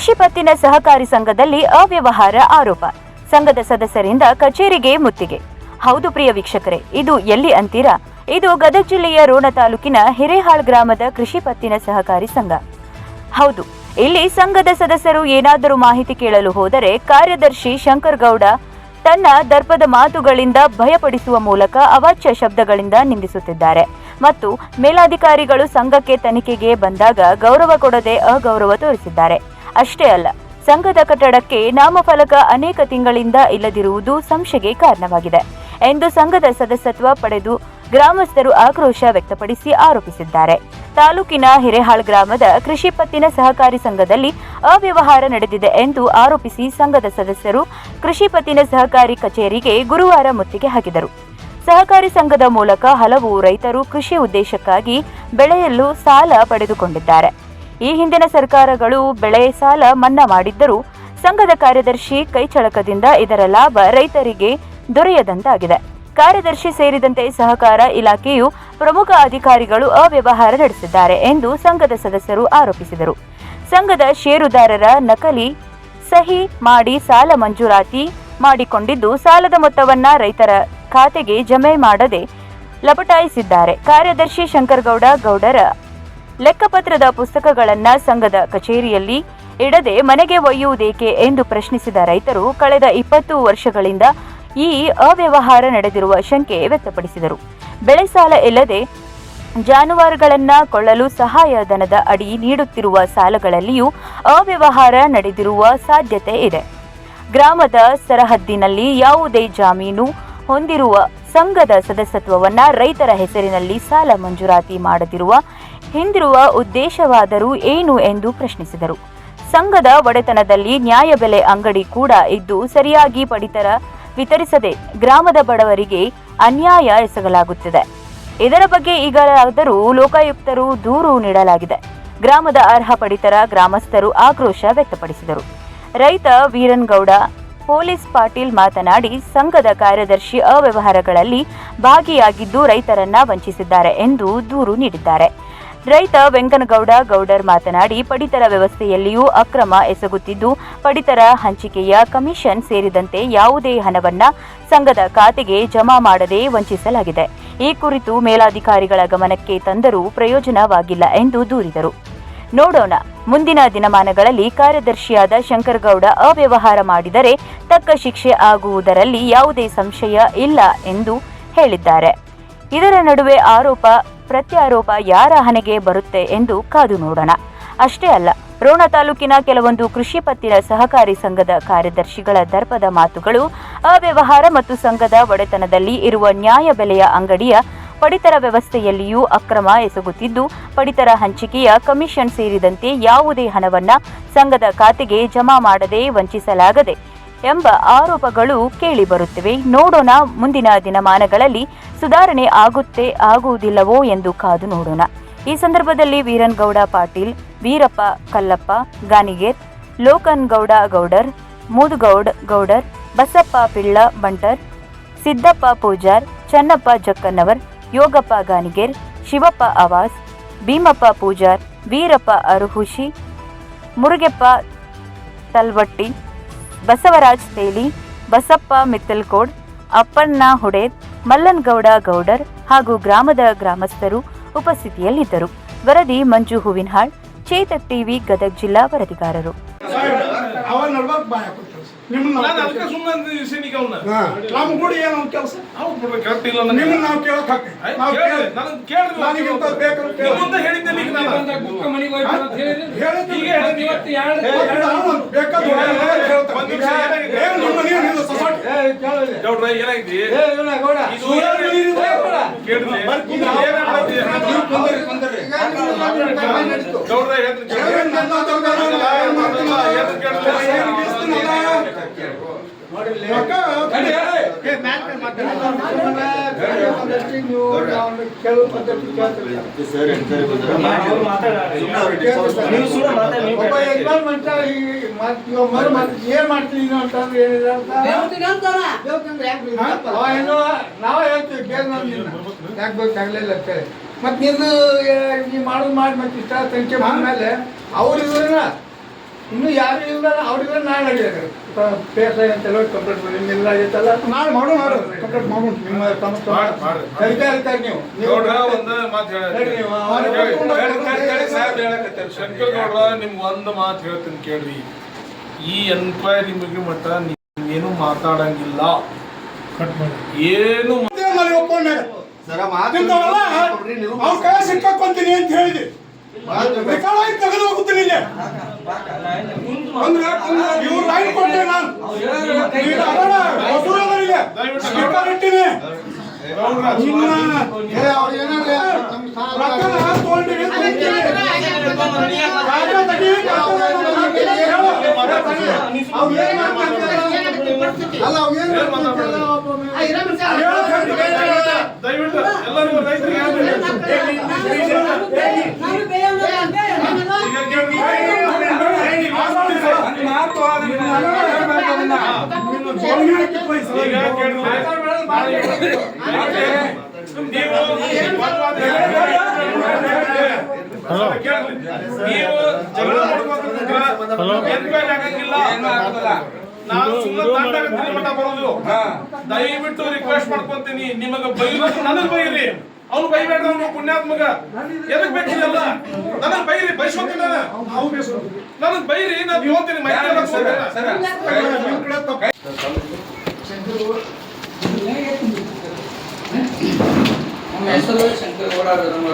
ಕೃಷಿ ಪತ್ತಿನ ಸಹಕಾರಿ ಸಂಘದಲ್ಲಿ ಅವ್ಯವಹಾರ ಆರೋಪ. ಸಂಘದ ಸದಸ್ಯರಿಂದ ಕಚೇರಿಗೆ ಮುತ್ತಿಗೆ. ಹೌದು ಪ್ರಿಯ ವೀಕ್ಷಕರೇ, ಇದು ಎಲ್ಲಿ ಅಂತೀರಾ? ಇದು ಗದಗ ಜಿಲ್ಲೆಯ ರೋಣ ತಾಲೂಕಿನ ಹಿರೇಹಾಳ್ ಗ್ರಾಮದ ಕೃಷಿ ಪತ್ತಿನ ಸಹಕಾರಿ ಸಂಘ. ಹೌದು, ಇಲ್ಲಿ ಸಂಘದ ಸದಸ್ಯರು ಏನಾದರೂ ಮಾಹಿತಿ ಕೇಳಲು ಹೋದರೆ ಕಾರ್ಯದರ್ಶಿ ಶಂಕರ್ ಗೌಡ ತನ್ನ ದರ್ಪದ ಮಾತುಗಳಿಂದ ಭಯಪಡಿಸುವ ಮೂಲಕ ಅವಾಚ್ಯ ಶಬ್ದಗಳಿಂದ ನಿಂದಿಸುತ್ತಿದ್ದಾರೆ. ಮತ್ತು ಮೇಲಾಧಿಕಾರಿಗಳು ಸಂಘಕ್ಕೆ ತನಿಖೆಗೆ ಬಂದಾಗ ಗೌರವ ಕೊಡದೆ ಅಗೌರವ ತೋರಿಸಿದ್ದಾರೆ. ಅಷ್ಟೇ ಅಲ್ಲ, ಸಂಘದ ಕಟ್ಟಡಕ್ಕೆ ನಾಮಫಲಕ ಅನೇಕ ತಿಂಗಳಿಂದ ಇಲ್ಲದಿರುವುದು ಸಂಶಯಕ್ಕೆ ಕಾರಣವಾಗಿದೆ ಎಂದು ಸಂಘದ ಸದಸ್ಯತ್ವ ಪಡೆದು ಗ್ರಾಮಸ್ಥರು ಆಕ್ರೋಶ ವ್ಯಕ್ತಪಡಿಸಿ ಆರೋಪಿಸಿದ್ದಾರೆ. ತಾಲೂಕಿನ ಹಿರೇಹಾಳ್ ಗ್ರಾಮದ ಕೃಷಿ ಪತ್ತಿನ ಸಹಕಾರಿ ಸಂಘದಲ್ಲಿ ಅವ್ಯವಹಾರ ನಡೆದಿದೆ ಎಂದು ಆರೋಪಿಸಿ ಸಂಘದ ಸದಸ್ಯರು ಕೃಷಿ ಪತ್ತಿನ ಸಹಕಾರಿ ಕಚೇರಿಗೆ ಗುರುವಾರ ಮುತ್ತಿಗೆ ಹಾಕಿದರು. ಸಹಕಾರಿ ಸಂಘದ ಮೂಲಕ ಹಲವು ರೈತರು ಕೃಷಿ ಉದ್ದೇಶಕ್ಕಾಗಿ ಬೆಳೆಯಲು ಸಾಲ ಪಡೆದುಕೊಂಡಿದ್ದಾರೆ. ಈ ಹಿಂದಿನ ಸರ್ಕಾರಗಳು ಬೆಳೆ ಸಾಲ ಮನ್ನಾ ಮಾಡಿದ್ದರೂ ಸಂಘದ ಕಾರ್ಯದರ್ಶಿ ಕೈಚಳಕದಿಂದ ಇದರ ಲಾಭ ರೈತರಿಗೆ ದೊರೆಯದಂತಾಗಿದೆ. ಕಾರ್ಯದರ್ಶಿ ಸೇರಿದಂತೆ ಸಹಕಾರ ಇಲಾಖೆಯು ಪ್ರಮುಖ ಅಧಿಕಾರಿಗಳು ಅವ್ಯವಹಾರ ನಡೆಸಿದ್ದಾರೆ ಎಂದು ಸಂಘದ ಸದಸ್ಯರು ಆರೋಪಿಸಿದರು. ಸಂಘದ ಷೇರುದಾರರ ನಕಲಿ ಸಹಿ ಮಾಡಿ ಸಾಲ ಮಂಜೂರಾತಿ ಮಾಡಿಕೊಂಡಿದ್ದು ಸಾಲದ ಮೊತ್ತವನ್ನ ರೈತರ ಖಾತೆಗೆ ಜಮೆ ಮಾಡದೆ ಲಪಟಾಯಿಸಿದ್ದಾರೆ. ಕಾರ್ಯದರ್ಶಿ ಶಂಕರಗೌಡ ಗೌಡರ ಲೆಕ್ಕಪತ್ರದ ಪುಸ್ತಕಗಳನ್ನ ಸಂಘದ ಕಚೇರಿಯಲ್ಲಿ ಇಡದೆ ಮನೆಗೆ ಒಯ್ಯುವುದೇಕೆ ಎಂದು ಪ್ರಶ್ನಿಸಿದ ರೈತರು ಕಳೆದ ಇಪ್ಪತ್ತು ವರ್ಷಗಳಿಂದ ಈ ಅವ್ಯವಹಾರ ನಡೆದಿರುವ ಶಂಕೆ ವ್ಯಕ್ತಪಡಿಸಿದರು. ಬೆಳೆ ಸಾಲ ಇಲ್ಲದೆ ಜಾನುವಾರುಗಳನ್ನ ಕೊಳ್ಳಲು ಸಹಾಯಧನದ ಅಡಿ ನೀಡುತ್ತಿರುವ ಸಾಲಗಳಲ್ಲಿಯೂ ಅವ್ಯವಹಾರ ನಡೆದಿರುವ ಸಾಧ್ಯತೆ ಇದೆ. ಗ್ರಾಮದ ಸರಹದ್ದಿನಲ್ಲಿ ಯಾವುದೇ ಜಾಮೀನು ಹೊಂದಿರುವ ಸಂಘದ ಸದಸ್ಯತ್ವವನ್ನ ರೈತರ ಹೆಸರಿನಲ್ಲಿ ಸಾಲ ಮಂಜೂರಾತಿ ಮಾಡದಿರುವ ಹಿಂದಿರುವ ಉದ್ದೇಶವಾದರೂ ಏನು ಎಂದು ಪ್ರಶ್ನಿಸಿದರು. ಸಂಘದ ಒಡೆತನದಲ್ಲಿ ನ್ಯಾಯಬೆಲೆ ಅಂಗಡಿ ಕೂಡ ಇದ್ದು ಸರಿಯಾಗಿ ಪಡಿತರ ವಿತರಿಸದೆ ಗ್ರಾಮದ ಬಡವರಿಗೆ ಅನ್ಯಾಯ ಎಸಗಲಾಗುತ್ತಿದೆ. ಇದರ ಬಗ್ಗೆ ಈಗಲಾದರೂ ಲೋಕಾಯುಕ್ತರು ದೂರು ನೀಡಲಾಗಿದೆ. ಗ್ರಾಮದ ಅರ್ಹ ಪಡಿತರ ಗ್ರಾಮಸ್ಥರು ಆಕ್ರೋಶ ವ್ಯಕ್ತಪಡಿಸಿದರು. ರೈತ ವೀರನ್ಗೌಡ, ಪೊಲೀಸ್ ಪಾಟೀಲ್ ಮಾತನಾಡಿ, ಸಂಘದ ಕಾರ್ಯದರ್ಶಿ ಅವ್ಯವಹಾರಗಳಲ್ಲಿ ಭಾಗಿಯಾಗಿದ್ದು ರೈತರನ್ನ ವಂಚಿಸಿದ್ದಾರೆ ಎಂದು ದೂರು ನೀಡಿದ್ದಾರೆ. ರೈತ ವೆಂಕನಗೌಡ ಗೌಡರ್ ಮಾತನಾಡಿ, ಪಡಿತರ ವ್ಯವಸ್ಥೆಯಲ್ಲಿಯೂ ಅಕ್ರಮ ಎಸಗುತ್ತಿದ್ದು, ಪಡಿತರ ಹಂಚಿಕೆಯ ಕಮಿಷನ್ ಸೇರಿದಂತೆ ಯಾವುದೇ ಹಣವನ್ನ ಸಂಘದ ಖಾತೆಗೆ ಜಮಾ ಮಾಡದೆ ವಂಚಿಸಲಾಗಿದೆ. ಈ ಕುರಿತು ಮೇಲಾಧಿಕಾರಿಗಳ ಗಮನಕ್ಕೆ ತಂದರೂ ಪ್ರಯೋಜನವಾಗಿಲ್ಲ ಎಂದು ದೂರಿದರು. ನೋಡೋಣ, ಮುಂದಿನ ದಿನಮಾನಗಳಲ್ಲಿ ಕಾರ್ಯದರ್ಶಿಯಾದ ಶಂಕರಗೌಡ ಅವ್ಯವಹಾರ ಮಾಡಿದರೆ ತಕ್ಕ ಶಿಕ್ಷೆ ಆಗುವುದರಲ್ಲಿ ಯಾವುದೇ ಸಂಶಯ ಇಲ್ಲ ಎಂದು ಹೇಳಿದ್ದಾರೆ. ಇದರ ನಡುವೆ ಆರೋಪ ಪ್ರತ್ಯಾರೋಪ ಯಾರ ಹಣೆಗೆ ಬರುತ್ತೆ ಎಂದು ಕಾದು ನೋಡೋಣ. ಅಷ್ಟೇ ಅಲ್ಲ, ರೋಣ ತಾಲೂಕಿನ ಕೆಲವೊಂದು ಕೃಷಿ ಪತ್ತಿನ ಸಹಕಾರಿ ಸಂಘದ ಕಾರ್ಯದರ್ಶಿಗಳ ದರ್ಪದ ಮಾತುಗಳು, ಅವ್ಯವಹಾರ ಮತ್ತು ಸಂಘದ ಒಡೆತನದಲ್ಲಿ ಇರುವ ನ್ಯಾಯ ಬೆಲೆಯ ಅಂಗಡಿಯ ಪಡಿತರ ವ್ಯವಸ್ಥೆಯಲ್ಲಿಯೂ ಅಕ್ರಮ ಎಸಗುತ್ತಿದ್ದು, ಪಡಿತರ ಹಂಚಿಕೆಯ ಕಮಿಷನ್ ಸೇರಿದಂತೆ ಯಾವುದೇ ಹಣವನ್ನ ಸಂಘದ ಖಾತೆಗೆ ಜಮಾ ಮಾಡದೆ ವಂಚಿಸಲಾಗದೆ ಎಂಬ ಆರೋಪಗಳು ಕೇಳಿಬರುತ್ತಿವೆ. ನೋಡೋಣ, ಮುಂದಿನ ದಿನಮಾನಗಳಲ್ಲಿ ಸುಧಾರಣೆ ಆಗುತ್ತೆ, ಆಗುವುದಿಲ್ಲವೋ ಎಂದು ಕಾದು ನೋಡೋಣ. ಈ ಸಂದರ್ಭದಲ್ಲಿ ವೀರನ್ಗೌಡ ಪಾಟೀಲ್, ವೀರಪ್ಪ ಕಲ್ಲಪ್ಪ ಗಾನಿಗೇರ್ ಲೋಕನ್ಗೌಡ ಗೌಡರ್, ಮುದುಗೌಡ್ ಗೌಡರ್, ಬಸಪ್ಪ ಪಿಳ್ಳ ಬಂಟರ್, ಸಿದ್ದಪ್ಪ ಪೂಜಾರ್, ಚನ್ನಪ್ಪ ಜಕ್ಕನ್ನವರ್ ಯೋಗಪ್ಪ ಗಾನಿಗೇರ್ ಶಿವಪ್ಪ ಅವಾಸ್ ಭೀಮಪ್ಪ ಪೂಜಾರ್, ವೀರಪ್ಪ ಅರುಹುಶಿ ಮುರುಗೆಪ್ಪ ತಲ್ವಟ್ಟಿ ಬಸವರಾಜ್ ತೇಲಿ, ಬಸಪ್ಪ ಮಿತ್ತಲ್ಕೋಡ್, ಅಪ್ಪಣ್ಣ ಹುಡೇದ್, ಮಲ್ಲನ್ಗೌಡ ಗೌಡರ್ ಹಾಗೂ ಗ್ರಾಮದ ಗ್ರಾಮಸ್ಥರು ಉಪಸ್ಥಿತಿಯಲ್ಲಿದ್ದರು. ವರದಿ ಮಂಜು ಹೂವಿನಹಾಳ್, ಚೇತಕ್ ಟಿವಿ ಗದಗ್ ಜಿಲ್ಲಾ ವರದಿಗಾರರು. ನಿಮ್ಮನ್ನ ನಾನು ನಾವು ಅದಕ್ಕೆ ಸುಮ್ಮನೆ ಇರ್ಸೀನಿ ಅವ್ನ. ನಮ್ಮ ಕೂಡ ಏನು ಕೆಲಸ ಅವ್ನು ಬಿಡ್ಬೇಕು ಕರೆಕ್ಟ್ ಇಲ್ಲ ನನಗೆ. ನಿಮ್ಮನ್ನ ನಾವು ಕೇಳಕ್ ಹಾಕಿ ನಾವು ಕೇಳ್ರಿ. ಕೇಳಿ ನನಗೆ ಕೇಳ್ರಿ ನನಗೆ ಇಂಥದ್ದು ಬೇಕು ಕೇಳಿ. ನಿಮ್ಮ ಮುಂದೆ ಹೇಳಿದ್ದೆ ಈಗ ನಾನು. ಬುಕ್ಕ ಮನೆಗೆ ಹೋಯ್ತು ಅಂತ ಹೇಳಿದ್ರು. ಹೇಳಿದ್ದು ಈಗ ಹೇಳಿದ್ದು ಇವತ್ತು ಎರಡು- ಬೇಕಾದ್ರೆ. ಒಂದ್ ನಿಮಿಷ ಏನು ನಿಮ್ಮ ಮನೆ ನೀವು ಸೊಸೈಟಿ ಗೌಡ್ರ ಏನಾಗಿದೆ ಏ, ಇವನ ಗೌಡ. ಇದು. ಕೇಳ್ರಿ ಬರ್ತೀನಿ. ನೀವು. ಗೌಡ್ರ ಹೇಳ್ತೀನಿ ಕೇಳ್ರಿ. ನನ್ನ ಮಾಡ್ತಿಲ್ಲ, ಏನ್ ಏನ್ ಏನ್ ಮಾಡ್ತೀವಿ ಅಂತಂದ್ರೆ ಏನೋ ನಾವ್ ಹೇಳ್ತೀವಿ ಯಾಕೆ ಮತ್ತೆ ನೀವು ಮಾಡೋದು ಮಾಡಿ ಮತ್ತೆ ಇಷ್ಟ ಸಂಖ್ಯೆ ಬಂದ್ಮೇಲೆ ಅವ್ರು ಇವ್ರನ್ನ ಇನ್ನು ಯಾರು ಇಲ್ಲ ಅವ್ರಿಗೆ ನಾಳೆ ನಡೀತಾರೆ ಪೇಸ ಅಂತೆಲ್ಲ ಕಂಪ್ಲೇಂಟ್ ಮಾಡಿ. ನಿಮ್ಮೆಲ್ಲ ಆಗೈತಲ್ಲ ನಾಳೆ ಮಾಡೋ ಮಾಡೋ ಕಂಪ್ಲೇಂಟ್ ಮಾಡೋಣ ನಿಮ್ಮ. ಕರಿತಾ ಇರ್ತಾರೆ ನೀವು. ನೀವು ಒಂದು ಒಂದ್ ಮಾತು ಹೇಳಿ ಹೇಳಿ. ಶಂಕರ್ ಗೌಡ್ರ ನಿಮ್ಗೆ ಒಂದು ಮಾತು ಹೇಳ್ತೀನಿ ಕೇಳ್ರಿ. ಈ ಎನ್ಕ್ವೈರಿ ಮುಗಿ ಮಟ್ಟ ನೀವೇನು ಮಾತಾಡಂಗಿಲ್ಲ. ಏನು ಮಾಡಿ. ಏನು ಮಾಡಿ ಒಪ್ಕೊಂಡಾಗ ನಿಂತವಲ್ಲ? ಅವ್ರ ಕೈ ಸಿಕ್ಕಾಕೊಂತೀನಿ ಅಂತ ಹೇಳಿದೆ ತೆಗೆದು ಹೋಗುತ್ತೀನಿ ಇಲ್ಲೇ. ಅಂದ್ರೆ ಇವ್ರು ಲೈನ್ ಕೊಟ್ಟೆ ನಾನು. ಇಟ್ಟಿನಿ ಗೌಡ್ರ, ನಿನ್ನ ರೊಕ್ಕನ ತಗೊಂಡಿರಿ ಅಂತ ಹೇಳ್ತೀನಿ. ರಾಜ ತಗಿ, ಕಾಂಗ್ರೆಸ್ ಹಾಕಿ ಹೇಳು. ಅವ್ರು ಏನ್ ಮಾಡ್ತಾರೆ? ಏನ್ ಮಾತಾಡ್ಬೇಡಿ. ಹೇಳು ಹೇಳ್ತೀನಿ. ದಯವಿಟ್ಟು ಎಲ್ಲರಿಗೂ ರೈತರಿಗೆ ಹೇಳ್ಬೇಡಿ. ಈಗ ಕೇಳ್ರಿ. ಒಂದ್ ಮಾತು ಅದನ್ನ ಹೇಳ್ಬೇಕು ಅದನ್ನ. ಈಗ ಕೇಳ್ರಿ. ನೀವು ಜಗಳ. ನಾವು ಸುಮ್ಮನೆ ಬರೋದು. ದಯವಿಟ್ಟು ರಿಕ್ವೆಸ್ಟ್ ಮಾಡ್ಕೊಂತೀನಿ. ನಿಮಗ ಬೈಬೇಕು ನನಗ್ ಬೈರಿ ಅವ್ನು ಬೈಬೇಡ ಅವ್ನು ಪುಣ್ಯಾತ್ಮಗ. ಎದಕ್ ಬೇಕಿಲ್ಲ ನನಗ್ ಬೈರಿ ಬೈಸ್ಕೊಂತೀನಿ ನಾನು. ನನಗ್ ಬೈರಿ ನಾನು ಹೇಳ್ತೀನಿ ಮೈ ಸರ, ಸರ. ನಮ್ಮ